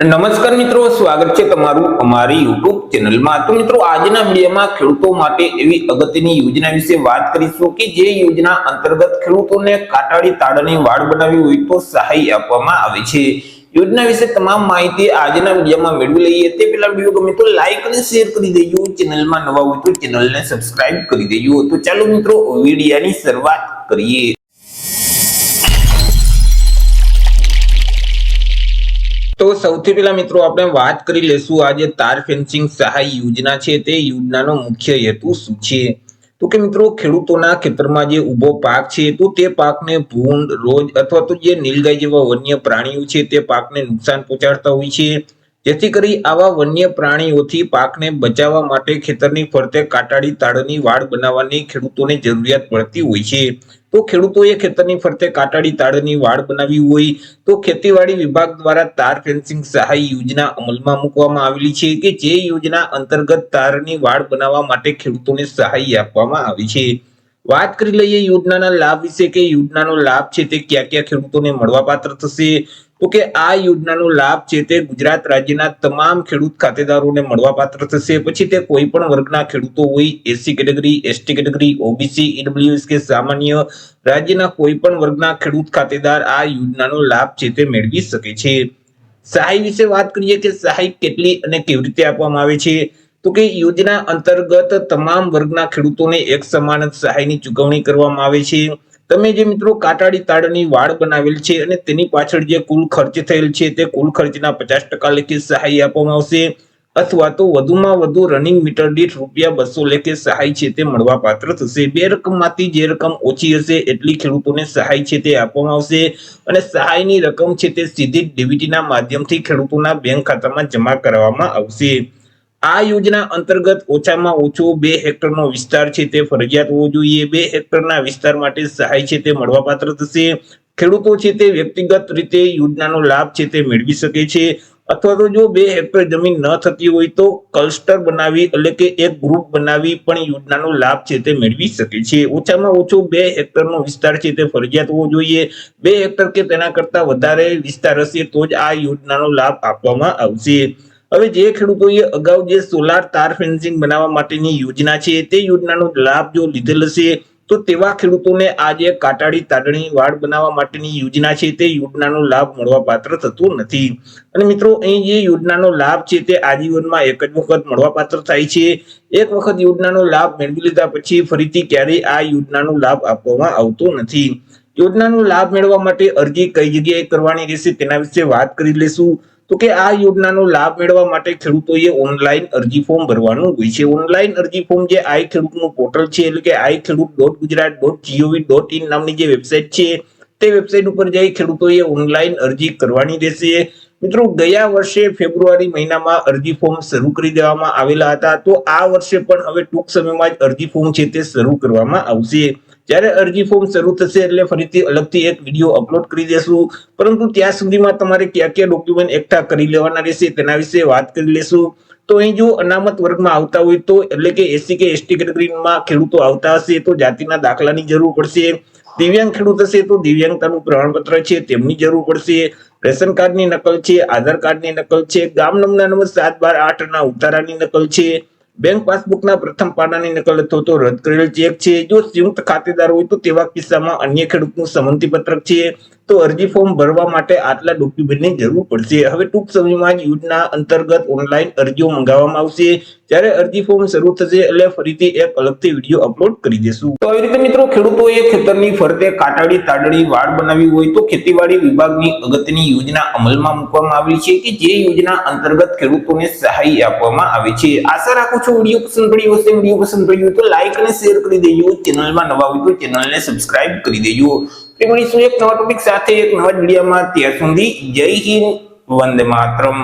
નમસ્કાર મિત્રો, સ્વાગત છે તમારું અમારી યુટ્યુબ ચેનલમાં. તો મિત્રો, આજના વિડીયોમાં ખેડૂતો માટે એવી અગત્યની યોજના વિશે વાત કરીશું કે જે યોજના અંતર્ગત ખેડૂતોને કાટાળી તાળની વાડ બનાવી હોય તો સહાય આપવામાં આવે છે. યોજના વિશે તમામ માહિતી આજના વિડીયોમાં મેળવી લઈએ. તે પહેલા વીડિયો ગમે તો લાઈક અને શેર કરી દેજો. ચેનલમાં નવા હોય તો ચેનલને સબસ્ક્રાઇબ કરી દેજો. તો ચાલો મિત્રો, વિડીયોની શરૂઆત કરીએ. સૌથી પહેલા મિત્રો આપણે વાત કરી લેશું આજે તાર ફેન્સિંગ સહાય યોજના છે તે યોજનાનો મુખ્ય હેતુ શું છે? તો કે મિત્રો ખેડૂતોના ખેતરમાં જે ઊભો પાક છે, તો તે પાકને ભૂંડ, રોજ અથવા તો જે નીલગાય જેવા વન્ય પ્રાણીઓ છે, તે પાકને નુકસાન પહોંચાડતા હોય છે. જેથી કરી આવા વન્ય પ્રાણીઓથી પાકને બચાવવા માટે ખેતરની ફરતે કાટાળી તાળની વાડ બનાવવાની ખેડૂતોને જરૂરિયાત પડતી હોય છે. તો ખેડૂતોએ ખેતરની ફરતે કાટાડી તાડની વાડ બનાવી હોય તો ખેતીવાડી વિભાગ દ્વારા તાર ફેન્સિંગ સહાય યોજના અમલમાં મૂકવામાં આવેલી છે કે જે યોજના અંતર્ગત તારની વાડ બનાવવા માટે ખેડૂતોને સહાય આપવામાં આવી છે. વાત કરી લઈએ યોજનાના લાભ વિશે કે યોજનાનો લાભ છે તે ક્યાં ક્યાં ખેડૂતોને મળવાપાત્ર થશે? તો કે આ યોજનાનો લાભ છે તે ગુજરાત રાજ્યના તમામ ખેડૂત ખાતેદારોને મળવાપાત્ર થશે. પછી તે કોઈ પણ વર્ગના ખેડૂતો હોય, SC category, ST category, OBC EWS કે સામાન્ય, રાજ્યના કોઈ પણ વર્ગના ખેડૂત ખાતેદાર આ યોજનાનો લાભ છે તે મેળવી શકે છે. સહાય વિશે વાત કરીએ કે સહાય કેટલી અને કેવી રીતે આપવામાં આવે છે? તો કે યોજના અંતર્ગત તમામ વર્ગના ખેડૂતોને એક સમાન સહાયની ચૂકવણી કરવામાં આવે છે. તમે જે મિત્રો કાટાડી તાળની વાડ બનાવેલ છે અને તેની પાછળ જે કુલ ખર્ચ થયેલ છે તે કુલ ખર્ચના પચાસ ટકા લેખે સહાય આપવામાં આવશે અથવા તો વધુમાં વધુ રનિંગ મીટર દીઠ રૂપિયા બસો લેખે સહાય છે તે મળવા પાત્ર થશે. બે રકમમાંથી જે રકમ ઓછી હશે એટલી ખેડૂતોને સહાય છે તે આપવામાં આવશે અને સહાયની રકમ છે તે સીધી ડીબીટીના માધ્યમથી ખેડૂતોના બેંક ખાતામાં જમા કરવામાં આવશે. આ યોજના અંતર્ગત ઓછામાં ઓછો બે હેક્ટરનો વિસ્તાર છે તે ફરજિયાત હોવો જોઈએ. બે હેક્ટરના વિસ્તાર માટે સહાય છે તે મળવાપાત્ર થશે. ખેડૂતો છે તે વ્યક્તિગત રીતે યોજનાનો લાભ છે તે મેળવી શકે છે. અથવા તો જો બે હેક્ટર જમીન ન થતી હોય તો ક્લસ્ટર બનાવી એટલે કે એક ગ્રુપ બનાવી પણ યોજનાનો લાભ છે તે મેળવી શકે છે. ઓછામાં ઓછો બે હેક્ટરનો વિસ્તાર છે તે ફરજિયાત હોવો જોઈએ. બે હેક્ટર કે તેના કરતા વધારે વિસ્તાર હશે તો જ આ યોજનાનો લાભ આપવામાં આવશે. હવે જે ખેડૂતોએ અગાઉ જે સોલાર તાર ફેન્સિંગ બનાવવા માટેની યોજના છે, તે યોજનાનો લાભ જો લીધેલ હશે, તો તેવા ખેડૂતોને આ જે કાટાડી તાડણી વાડ બનાવવા માટેની યોજના છે, તે યોજનાનો લાભ મળવા પાત્ર થતો નથી. અને મિત્રો, અહીં જે યોજનાનો લાભ છે, તે આજીવનમાં એક જ વખત મળવા પાત્ર થાય છે. એક વખત યોજનાનો લાભ મેળવી લીધા પછી ફરીથી ક્યારેય આ યોજનાનો લાભ આપવામાં આવતો નથી. યોજનાનો લાભ મેળવવા માટે અરજી કઈ જગ્યાએ કરવાની રહેશે તેના વિશે વાત કરી લેશું. તો કે આ યોજનાનો લાભ મેળવવા માટે ખેડૂતોએ ઓનલાઈન અરજી ફોર્મ ભરવાનું હોય છે. ઓનલાઈન અરજી ફોર્મ જે આઈ ખેડૂતનું પોર્ટલ છે, એટલે કે I Khedut dot Gujarat dot GOV dot in નામની જે વેબસાઇટ છે, તે વેબસાઇટ ઉપર જઈ ખેડૂતોએ ઓનલાઈન અરજી કરવાની રહેશે. મિત્રો, ગયા વર્ષે ફેબ્રુઆરી મહિનામાં અરજી ફોર્મ શરૂ કરી દેવામાં આવેલા હતા. તો આ વર્ષે પણ હવે ટૂંક સમયમાં જ અરજી ફોર્મ છે તે શરૂ કરવામાં આવશે. જ્યારે અરજી ફોર્મ શરૂ થશે એટલે ફરીથી અલગથી એક વીડિયો અપલોડ કરી દેશું. પરંતુ ત્યાં સુધીમાં તમારે કયા કયા ડોક્યુમેન્ટ એકઠા કરી લેવાના રહેશે તેના વિશે વાત કરી લેશું. તો અહીં જો અનામત વર્ગમાં આવતા હોય તો એટલે કે એસસી કે એસટી કેટેગરીમાં ખેડૂતો આવતા હશે તો જાતિના દાખલાની જરૂર પડશે. દિવ્યાંગ ખેડૂત હશે તો દિવ્યાંગતાનું પ્રમાણપત્ર છે તેમની જરૂર પડશે. રેશન કાર્ડની નકલ છે, આધાર કાર્ડની નકલ છે, ગામ નમૂના નંબર સાત બાર આઠના ઉતારાની નકલ છે. બેંક પાસબુકના પ્રથમ પાનાની નકલ અથવા તો રદ કરેલ ચેક છે. જો સંયુક્ત ખાતેદાર હોય તો તેવા કિસ્સામાં અન્ય ખેડૂતનું સંમતિ પત્રક છે. તો અરજી ફોર્મ ભરવા માટે આટલા ડોક્યુમેન્ટની જરૂર પડશે. હવે ટૂંક સમયમાં જ યોજના અંતર્ગત ઓનલાઈન અરજીઓ મંગાવવામાં આવશે. જ્યારે અરજી ફોર્મ શરૂ થશે એટલે ફરીથી એક અલગથી વીડિયો અપલોડ કરી દેશું. તો આવી રીતે મિત્રો, ખેડૂતોએ ખેતરની ફરતે કાટાડી તાડડી વાડ બનાવી હોય તો ખેતીવાડી વિભાગની અગત્યની યોજના અમલમાં મૂકવામાં આવી છે કે જે યોજના અંતર્ગત ખેડૂતોને સહાય આપવામાં આવે છે. આશા રાખું છું વીડિયો પસંદ પડ્યો હશે. વીડિયો પસંદ પડ્યો તો લાઈક અને શેર કરી દેજો. ચેનલમાં નવા હોય તો ચેનલને સબસ્ક્રાઇબ કરી દેજો. મળીશું એક નવા ટોપિક સાથે એક નવા વિડીયોમાં ત્યાર સુધી જય હિન્દ વંદે માતરમ.